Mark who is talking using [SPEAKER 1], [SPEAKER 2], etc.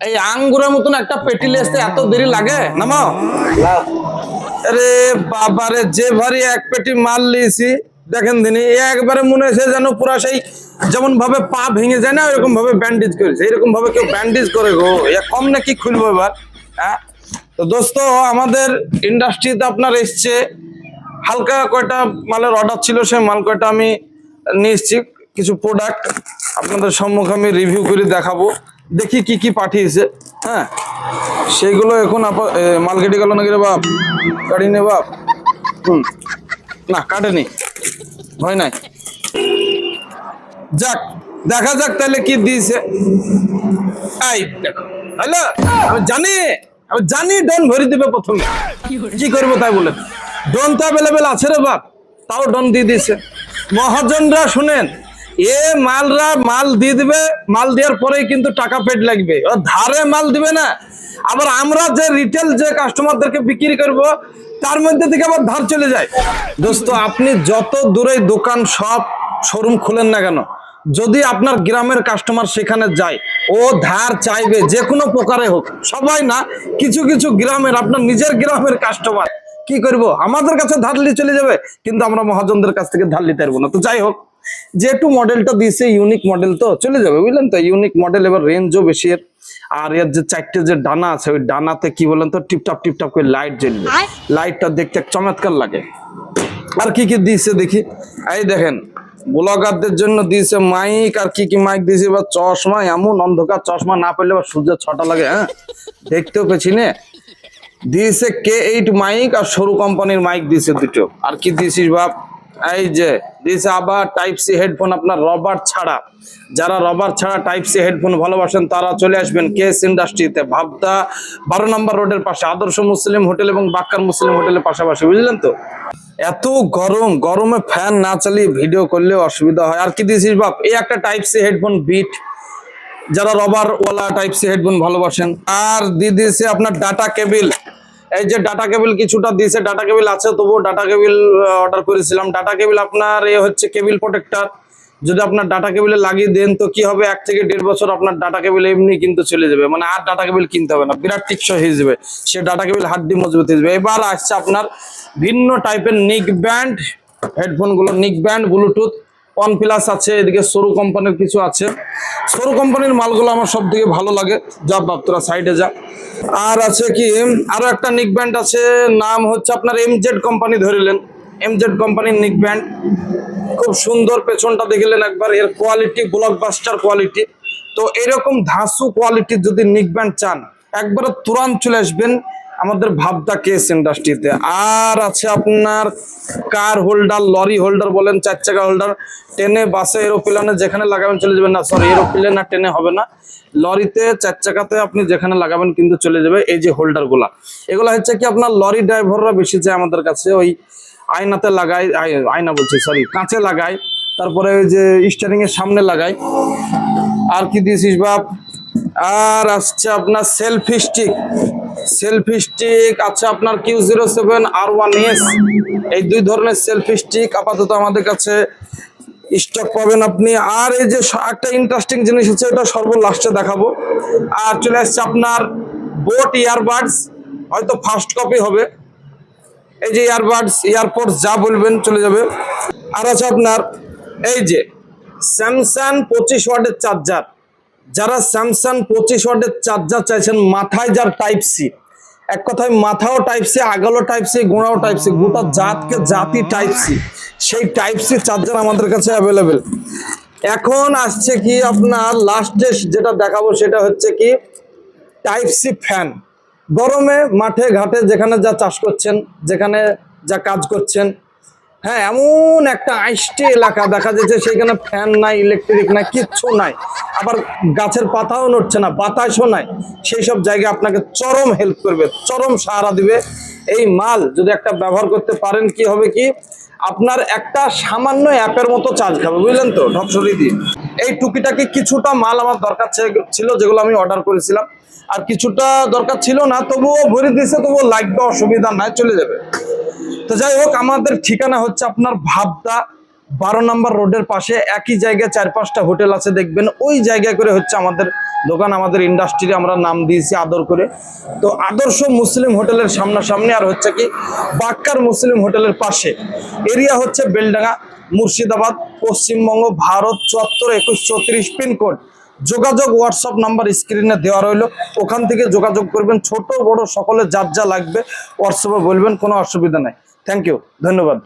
[SPEAKER 1] এই আঙ্গুরের মতন একটা পেটি লেসতে এত দেরি লাগে? নামাও আরে বাবারে, যে ভারী এক পেটি মাল লিয়েছি দেখেন দিনি একবারে মনে হয়েছে যেন পুরো সেই যেমন ভাবে পা ভেঙে যায় না এরকম ভাবে ব্যান্ডেজ করেছে। এরকম ভাবে কেউ ব্যান্ডেজ করে গো। এ কম না কি খুলবো এবার হ্যাঁ? তো দোস্ত, আমাদের ইন্ডাস্ট্রিতে আপনার এসছে, হালকা কয়টা মালের অর্ডার ছিল, সেই মাল কয়টা আমি নিয়ে কিছু প্রোডাক্ট আপনাদের সম্মুখে আমি রিভিউ করে দেখাবো। দেখি কি কি পাঠিয়েছে। হ্যাঁ সেইগুলো এখন আপা- মাল কেটে গেল নাকি রে বাপ? কাটি নে বাপ। হুম না কাটেনি। হয় নাই। যাক দেখা যাক তাহলে কি দিয়েছে। এই দেখো। হ্যালো আমি জানি আমি জানি ডন ভরি দিবে প্রথমে। কি করব তাই বলে? ডন তো অ্যাভেলেবেল আছে রে বাপ তাও ডন দিয়ে দিয়েছে। মহাজনরা শুনেন এ মালরা মাল দিয়ে দিবে, মাল দেওয়ার পরেই কিন্তু টাকা পেড লাগবে। ধারে মাল দিবে না। আবার আমরা যে রিটেল যে কাস্টমারদেরকে বিক্রি করব, তার মধ্যে থেকে আবার ধার চলে যায়। দোস্ত, আপনি যত দূরে দোকান, সব শোরুম খুলেন না কেন? যদি আপনার গ্রামের কাস্টমার সেখানে যায়, ও ধার চাইবে, যে কোনো প্রকারে হোক, সবাই না, কিছু কিছু গ্রামের, আপনার নিজের গ্রামের কাস্টমার কি করব? আমাদের কাছে ধার চলে যাবে, কিন্তু আমরা মহাজনদের কাছ থেকে ধার নিতে পারব না। তো যাই হোক যেহেতু মডেলটা দিছে ইউনিক মডেল তো চলে যাবে বুঝলেন তো? ইউনিক মডেল এবার রেঞ্জও বেশি এর। আর এর যে চারটে যে ডানা আছে ওই ডানাতে কি বলেন তো টিপটাপ টিপটাপ করে লাইট জ্বলবে। লাইটটা দেখতে চমৎকার লাগে। আর কি কি দিয়েছে দেখি? এই দেখেন ব্লগারদের জন্য দিয়েছে মাইক আর কি কি মাইক দিয়েছে? এবার চশমা এমন অন্ধকার চশমা না পেলে এবার সূর্যের ছটা লাগে হ্যাঁ? দেখতেও পেছি নে। দিয়েছে কে এইট মাইক আর সরু কোম্পানির মাইক দিয়েছে দুটো। আর কি দিয়েছিস বাপ? এই যে দিয়েছে আবার টাইপ সি হেডফোন আপনার রবার ছাড়া। যারা রবার ছাড়া টাইপ সি হেডফোন ভালোবাসেন, তারা চলে আসবেন কেস ইন্ডাস্ট্রিতে ভাবদা বারো নম্বর রোডের পাশে, আদর্শ মুসলিম হোটেল এবং বাক্কার মুসলিম হোটেলের পাশাপাশি, বুঝলেন তো? এত গরম, গরমে ফ্যান না চালিয়ে ভিডিও করলে অসুবিধা হয়। আর কি দিয়েছিস বাপ, এই একটা টাইপ সি হেডফোন বিট যারা রবার ওয়ালা টাইপ সি হেডফোন ভালোবাসেন, আর দিয়ে দিয়েছে আপনার ডাটা কেবিল এই যে ডাটা কেবিল কিছুটা দিয়েছে ডাটা কেবিল আছে, তবুও ডাটা কেবিল অর্ডার করেছিলাম। ডাটা কেবিল আপনার এ হচ্ছে কেবিল প্রোটেক্টর যদি আপনার ডাটা কেবিলে লাগিয়ে দেন, তো কি হবে? এক থেকে দেড় বছর আপনার ডাটা কেবিল এমনি কিন্তু চলে যাবে। মানে আর ডাটা কেবিল কিনতে হবে না। বিরাট টিকসই হয়ে যাবে। সে ডাটা কেবিল হাড্ডি মজবুত হয়ে যাবে। এবার আসছে আপনার ভিন্ন টাইপের নিক ব্যান্ড হেডফোনগুলো নিক ব্যান্ড ব্লুটুথ ওয়ান প্লাস আছে, এদিকে সরু কোম্পানির কিছু আছে। সরু কোম্পানির মালগুলো আমার সব থেকে ভালো লাগে। যা বাপ তোরা সাইডে যা। আর আছে কি আরও একটা নিক ব্যান্ড আছে, নাম হচ্ছে আপনার এমজেড কোম্পানি ধরিলেন। এমজেড কোম্পানির নিক ব্যান্ড খুব সুন্দর পেছনটা দেখলেন একবার, এর কোয়ালিটি ব্লকবাস্টার কোয়ালিটি তো এরকম ধাসু কোয়ালিটির যদি নিক ব্যান্ড চান একবারে তুরান্ত চলে আসবেন। আমাদের ভাবদা কেস ইন্ডাস্ট্রিতে আর আছে আপনার কার হোল্ডার লরি হোল্ডার বলেন, চার চাকা হোল্ডার ট্রেনে বাসে এরোপ্লেনে যেখানে লাগাবেন চলে যাবেন না সরি এরোপ্লেন আর ট্রেনে হবে না। লরিতে চার চাকাতে আপনি যেখানে লাগাবেন কিন্তু চলে যাবে এই যে হোল্ডারগুলা। এগুলো হচ্ছে কি আপনার লরি ড্রাইভাররা বেশি যায় আমাদের কাছে, ওই আয়নাতে লাগায়, আয়- আয়না বলছি সরি কাঁচে লাগায়, তারপরে ওই যে স্টারিং এর সামনে লাগায়। আর কি দিয়েছিস বাপ? আর আসছে আপনার সেলফি স্টিক সেলফি স্টিক আছে আপনার Q zero seven R one S এই দুই ধরনের সেলফি স্টিক আপাতত আমাদের কাছে স্টক পাবেন আপনি। আর এই যে একটা ইন্টারেস্টিং জিনিস হচ্ছে, এটা সর্ব লাস্টে দেখাবো। আর চলে আসছে আপনার বোট ইয়ারবাডস হয়তো ফার্স্ট কপি হবে। এই যে ইয়ারবাডস এয়ারপোর্টস যা বলবেন চলে যাবে। আর আছে আপনার এই যে স্যামসাং পঁচিশ ওয়াটের চার্জার যারা স্যামসাং পঁচিশ ওয়াটের চার্জার চাইছেন, মাথায় যার টাইপ সি এক কথায় মাথাও টাইপ সি আগালো টাইপ সি গোড়াও টাইপ সি গোটা জাতকে জাতি টাইপ সি সেই টাইপ সি চার্জার আমাদের কাছে অ্যাভেলেবেল এখন আসছে কি আপনার লাস্টে যেটা দেখাবো সেটা হচ্ছে কি টাইপ সি ফ্যান গরমে, মাঠে, ঘাটে যেখানে যা চাষ করছেন, যেখানে যা কাজ করছেন হ্যাঁ এমন একটা আইসটি এলাকা দেখা যাচ্ছে, সেখানে ফ্যান নাই ইলেকট্রিক নাই, কিচ্ছু নাই। আবার গাছের পাতাও নড়ছে না, বাতাসও নাই। সেই সব জায়গায় আপনাকে চরম হেল্প করবে, চরম সাহারা দিবে। এই মাল যদি একটা ব্যবহার করতে পারেন, কি হবে কি? আপনার একটা সামান্য অ্যাপের মতো চার্জ খাবে, বুঝলেন তো ঢপসরি দিয়ে। এই টুকিটাকি কিছুটা মাল আমার দরকার ছিল, যেগুলো আমি অর্ডার করেছিলাম। আর কিছুটা দরকার ছিল না, তবুও ভরে দিয়েছে, তবুও লাগবে অসুবিধা নাই, চলে যাবে। তো যাই হোক, আমাদের ঠিকানা হচ্ছে আপনার ভাবদা বারো নম্বর রোডের পাশে। একই জায়গায় চার পাঁচটা হোটেল আছে, দেখবেন ওই জায়গায় করে হচ্ছে আমাদের দোকান, আমাদের ইন্ডাস্ট্রি আমরা নাম দিয়েছি আদর করে। তো আদর্শ মুসলিম হোটেলের সামনাসামনি আর হচ্ছে কি বাক্কার মুসলিম হোটেলের পাশে। এরিয়া হচ্ছে বেলডাঙ্গা, মুর্শিদাবাদ, পশ্চিমবঙ্গ, ভারত, চুয়াত্তর, একুশ, চৌত্রিশ, পিনকোড। যোগাযোগ হোয়াটসঅ্যাপ নাম্বার স্ক্রিনে দেওয়া রইল। ওখান থেকে যোগাযোগ করবেন। ছোট, বড় সকলে যার যা লাগবে হোয়াটসঅ্যাপে বলবেন, কোনো অসুবিধা নাই। থ্যাংক ইউ ধন্যবাদ।